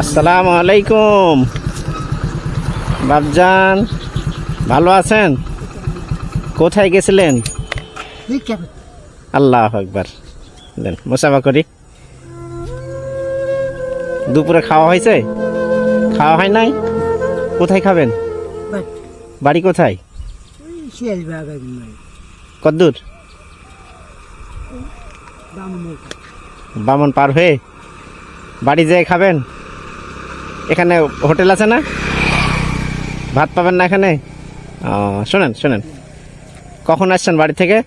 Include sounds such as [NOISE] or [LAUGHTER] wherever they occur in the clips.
আসসালামু আলাইকুম। বাবজান ভালো আছেন? কোথায় গেছিলেন? আল্লাহ একবার দেন মোসাফা করি। দুপুরে খাওয়া হয়েছে? খাওয়া হয় নাই? কোথায় খাবেন? বাড়ি। কোথায়? কদ্দূর? বামন পার হয়ে বাড়ি যেয়ে খাবেন? এখানে হোটেল আছে না? ভাত পাবেন না এখানে? শোনেন শোনেন। কখন আসছেন বাড়ি থেকে?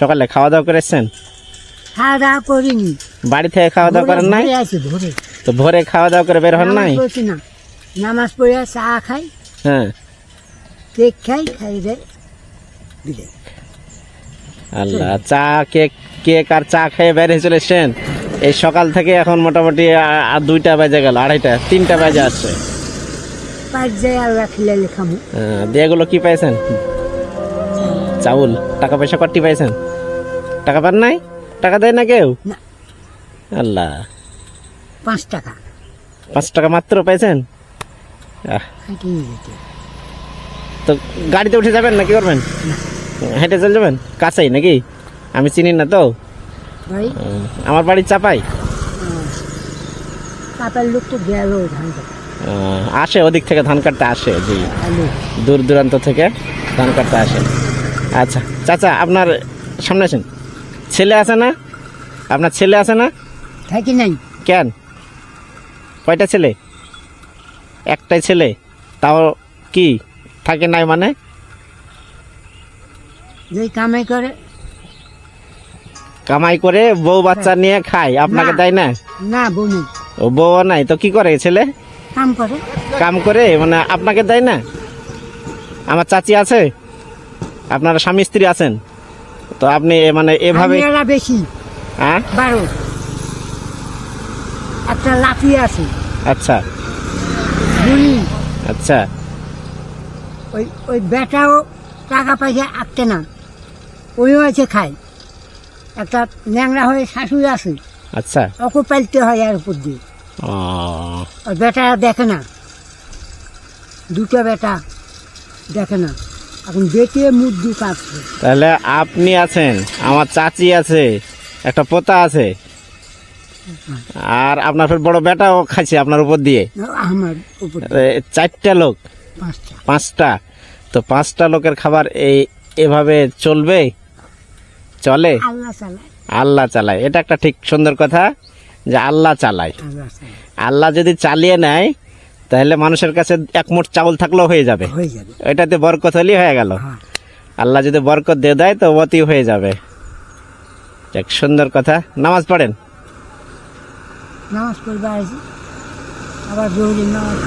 সকালে। খাওয়া দাওয়া করে এসছেন? খাওয়া দাওয়া করিনি। বাড়ি থেকে খাওয়া দাওয়া করেন নাই? তো ভোরে খাওয়া দাওয়া করে বের হন নাই? নামাজ নামাজ পড়ে চা খাই হ্যাঁ। কেক খাই খাই রে। বিদায়। আল্লাহ চা কেক কেক আর চা খেয়ে বের হয়ে চলে এসছেন এই সকাল থেকে এখন মোটামুটি আর দুইটা বাজে গেল আড়াইটা তিনটা বাজে আসছে। এগুলো কি পাইছেন? চাউল। টাকা পয়সা কটি পাইছেন? টাকা পান নাই? টাকা দেয় না কেউ? আল্লাহ। পাঁচ টাকা। পাঁচ টাকা মাত্র পাইছেন? তো গাড়িতে উঠে যাবেন না কি করবেন হেঁটে চলে যাবেন? কাছেই নাকি? আমি চিনি না তো। আমার বাড়ি চাপাই। লোক তো গেল আসে ওদিক থেকে ধান কাটতে আসে জি। দূর দূরান্ত থেকে ধান কাটতে আসে। আচ্ছা চাচা আপনার সামনে আছেন ছেলে আছে না? আপনার ছেলে আছে না? থাকি নাই। কেন? কয়টা ছেলে? একটাই ছেলে। তাও কি? থাকে নাই মানে? যে কামাই করে। কামাই করে বউ বাচ্চা নিয়ে খায়। আপনাকে। দেয় না? না বনি ও বউ নাই তো কি করে ছেলে? কাম করে। কাম করে? মানে আপনাকে দেয় না? আমার চাচি আছে আপনার স্বামী স্ত্রী আছেন তো আপনি মানে এভাবে বেশি। হ্যাঁ? বারো। একটা লাঠি আছে। আচ্ছা। আচ্ছা। ওই ওই বেটাও টাকা পয়সা আঁকতে না। ওইও আছে খায় একটা ন্যাংরা হয়ে শাশুড়ি আছে আচ্ছা। ওকে পালতে হয় আর উপর দিয়ে। ওই বেটারা দেখে না। দুটো বেটা দেখে না। এখন বেটে মুদ্দু কাটছে তাহলে আপনি আছেন আমার চাচি আছে একটা পোতা আছে। আর আপনার ফের বড় বেটাও খাইছে আপনার উপর দিয়ে? আমার উপর চারটা লোক? পাঁচটা। পাঁচটা? তো পাঁচটা লোকের খাবার এই এভাবে চলবে? চলে? আল্লাহ চালায়। আল্লাহ চালায়। এটা একটা ঠিক সুন্দর কথা যে আল্লাহ চালায়। আল্লাহ যদি চালিয়ে নেয় তাহলে মানুষের কাছে এক মুঠ চাউল থাকলেও হয়ে যাবে। এটাতে বরকত হলেই হয়ে গেল। হ্যাঁ। আল্লাহ যদি বরকত দিয়ে দেয় তো অতি হয়ে যাবে। এক সুন্দর কথা। নামাজ পড়েন? নামাজ আবার নামাজ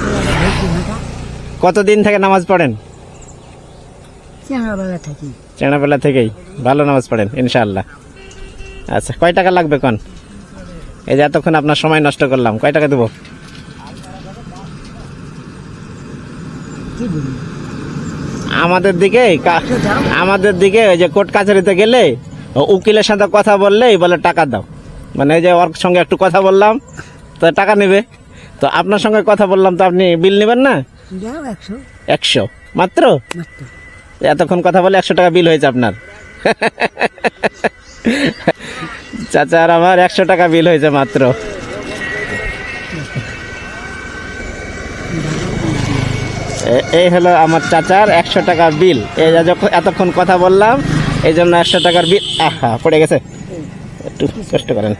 কতদিন থেকে নামাজ পড়েন? চেংড়াবেলা থাকি। চেনাবেলা থেকেই। ভালো নামাজ পড়েন ইনশাআল্লাহ। আচ্ছা কয় টাকা লাগবে কোন? এই যে এতক্ষণ আপনার সময় নষ্ট করলাম কয় টাকা দেবো? আমাদের দিকে আমাদের দিকে ওই যে কোর্ট কাছারিতে গেলে উকিলের সাথে কথা বললেই বলে টাকা দাও। মানে এই যে ওর সঙ্গে একটু কথা বললাম তো টাকা নেবে। তো আপনার সঙ্গে কথা বললাম তো আপনি বিল নেবেন না? একশো। একশো। মাত্র? মাত্র। এতক্ষণ কথা বলে একশো টাকা বিল হয়েছে আপনার। চাচা আর আমার একশো টাকা বিল হয়েছে মাত্র। এই হলো আমার চাচার একশো টাকা বিল। এই এতক্ষণ কথা বললাম এই জন্য একশো টাকার বিল আহা পড়ে গেছে। একটু কষ্ট করেন।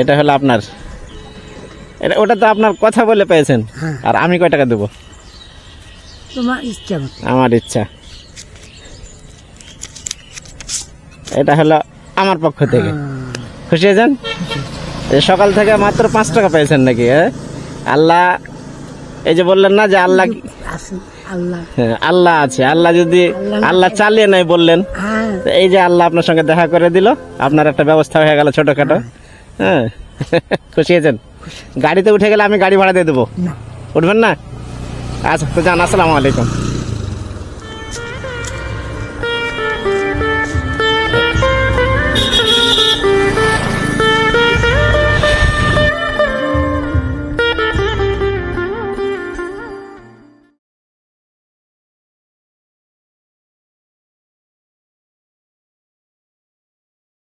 এটা হলো আপনার। এটা ওটা তো আপনার কথা বলে পেয়েছেন। হ্যাঁ। আর আমি কয় টাকা দেবো? তোমার ইচ্ছা আমার ইচ্ছা। এটা হলো আমার পক্ষ থেকে। খুশি হয়েছেন সকাল থেকে মাত্র পাঁচ টাকা পেয়েছেন নাকি হ্যাঁ? আল্লাহ এই যে বললেন না যে আল্লাহ আল্লাহ। হ্যাঁ, আল্লাহ আছে। আল্লাহ যদি আল্লাহ চালিয়ে নাই বললেন। হ্যাঁ। এই যে আল্লাহ আপনার সঙ্গে দেখা করে দিল আপনার একটা ব্যবস্থা হয়ে গেল ছোটখাটো। হ্যাঁ। [LAUGHS] খুশি হয়েছেন গাড়িতে উঠে গেলে আমি গাড়ি ভাড়া দিয়ে দেবো। উঠবেন না? আচ্ছা তো যান আসসালামু আলাইকুম।